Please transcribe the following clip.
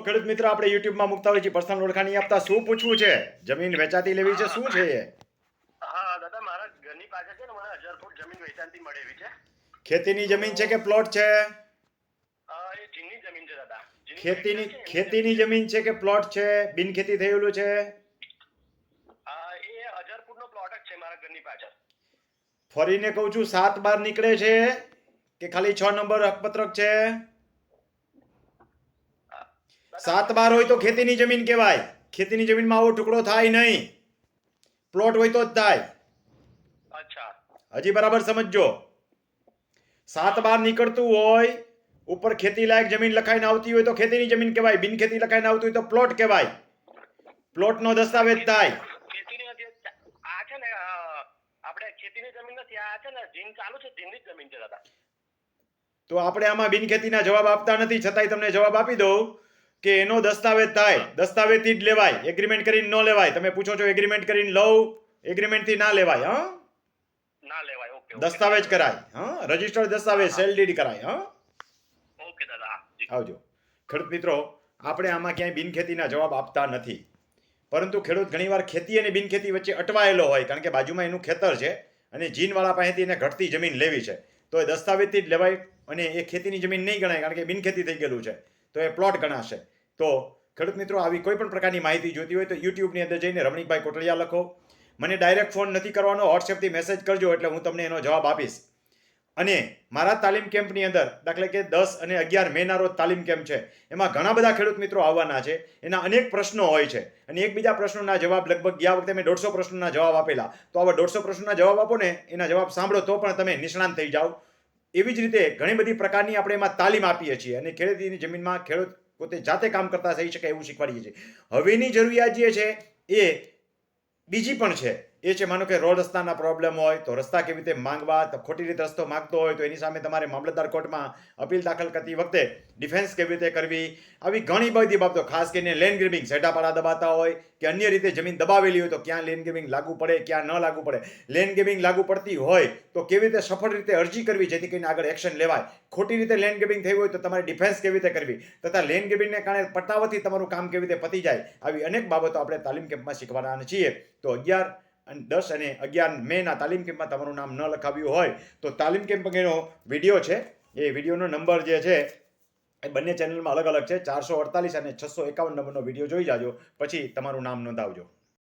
તો ખેડૂત મિત્ર આપણે યુટ્યુબમાં મૂકતા હોય છે પર્સનલ ઓળખાણ આપતા શું પૂછવું છે? જમીન વેચાતી લેવી છે શું છે એ? હા દાદા મારા ઘરની પાછળ છે ને મને હજાર ફૂટ જમીન વેચાતી મળે એવી છે. ખેતીની જમીન છે કે પ્લોટ છે? અ, એ જીની જમીન છે દાદા. ખેતીની ખેતીની જમીન છે કે પ્લોટ છે? બિનખેતી થયેલું છે? અ, એ હજાર ફૂટનો પ્લોટ જ છે મારા ઘરની પાછળ. ફરીને કહું છું સાત બાર નીકળે છે કે ખાલી છ નંબર હકપત્રક છે? સાત બાર હોય તો ખેતીની જમીન કહેવાય. ખેતીની જમીનમાં આવો ટુકડો થાય નહીં. પ્લોટ હોય તો જ થાય. અચ્છા. હજી બરાબર સમજજો. સાત બાર નીકળતું હોય ઉપર ખેતી લાયક જમીન લખાઈને આવતી હોય તો ખેતીની જમીન કહેવાય. બિન ખેતી લખાઈને આવતી હોય તો પ્લોટ કહેવાય. પ્લોટનો દસ્તાવેજ થાય. તો આપણે આમાં બિન ખેતીના જવાબ આપતા નથી છતાંય તમને જવાબ આપી દઉં. કે એનો દસ્તાવેજ થાય દસ્તાવેજથી જ લેવાય એગ્રીમેન્ટ કરીને ન લેવાય. તમે પૂછો છો એગ્રીમેન્ટ કરીને લઉં એગ્રીમેન્ટથી ના લેવાય હા? ના લેવાય ઓકે. દસ્તાવેજ કરાય હા? રજીસ્ટર્ડ દસ્તાવેજ સેલ ડીડ કરાય હા? ઓકે દાદા આવજો. ખેડૂત મિત્રો આપણે આમાં ક્યાંય બિનખેતીના જવાબ આપતા નથી. પરંતુ ખેડૂત ઘણીવાર ખેતી અને બિનખેતી વચ્ચે અટવાયેલો હોય કારણ કે બાજુમાં એનું ખેતર છે અને જીનવાળા પાસેથી એને ઘટતી જમીન લેવી છે. તો એ દસ્તાવેજથી જ લેવાય અને એ ખેતીની જમીન નહીં ગણાય કારણ કે બિનખેતી થઈ ગયેલું છે. તો એ પ્લોટ ગણાશે. તો ખેડૂત મિત્રો, આવી કોઈ પણ પ્રકારની માહિતી જોઈતી હોય તો યુટ્યુબની અંદર જઈને રમણીકભાઈ કોટડિયા લખો. મને ડાયરેક્ટ ફોન નથી કરવાનો વોટ્સએપથી મેસેજ કરજો એટલે હું તમને એનો જવાબ આપીશ. અને મારા તાલીમ કેમ્પની અંદર, દાખલે કે દસ અને અગિયાર મેના રોજ તાલીમ કેમ્પ છે, એમાં ઘણા બધા ખેડૂત મિત્રો આવવાના છે. એના અનેક પ્રશ્નો હોય છે. અને એકબીજા પ્રશ્નોના જવાબ લગભગ ગયા વખતે મેં દોઢસો પ્રશ્નોના જવાબ આપેલા. તો આવા દોઢસો પ્રશ્નોના જવાબ આપો ને, એના જવાબ સાંભળો તો પણ તમે નિષ્ણાંત થઈ જાઓ. એવી જ રીતે ઘણી બધી પ્રકારની આપણે એમાં તાલીમ આપીએ છીએ અને ખેડૂતીની જમીનમાં ખેડૂત પોતે જાતે કામ કરતા થઈ શકે એવું શીખવાડીએ છીએ. હવેની જરૂરિયાત જે છે એ બીજી પણ છે. એ છે માનો કે રોડ રસ્તાના પ્રોબ્લેમ હોય, તો રસ્તા કેવી રીતે માંગવા ખોટી રીતે રસ્તો માંગતો હોય, તો એની સામે તમારે મામલતદાર કોર્ટમાં અપીલ દાખલ કરતી વખતે ડિફેન્સ કેવી રીતે કરવી? આવી ઘણી બધી બાબતો, ખાસ કરીને લેન્ડ ગ્રેબિંગ સેટાપાડા દબાતા હોય, કે અન્ય રીતે જમીન દબાવેલી હોય, તો ક્યાં લેન્ડ ગ્રેબિંગ લાગુ પડે, ક્યાં ન લાગુ પડે. લેન્ડ ગ્રેબિંગ લાગુ પડતી હોય, તો કેવી રીતે સફળ રીતે અરજી કરવી, જેથી કરીને આગળ એક્શન લેવાય? ખોટી રીતે લેન્ડ ગ્રેબિંગ થઈ હોય, તો તમારે ડિફેન્સ કેવી રીતે કરવી? તથા લેન્ડ ગ્રેબિંગને કારણે પટાવાથી તમારું કામ કેવી રીતે પતી જાય? આવી અનેક બાબતો આપણે તાલીમ કેમ્પમાં શીખવાના છીએ. તો અગિયાર અને દસ અને અગિયાર મેના તાલીમ કેમ્પમાં તમારું નામ ન લખાવ્યું હોય તો તાલીમ કેમ્પ અંગેનો વીડિયો છે. એ વિડીયોનો નંબર જે છે, એ બંને ચેનલમાં અલગ અલગ છે. ચારસો અડતાલીસ અને છસો એકાવન નંબરનો વીડિયો જોઈ જાજો. પછી તમારું નામ નોંધાવજો.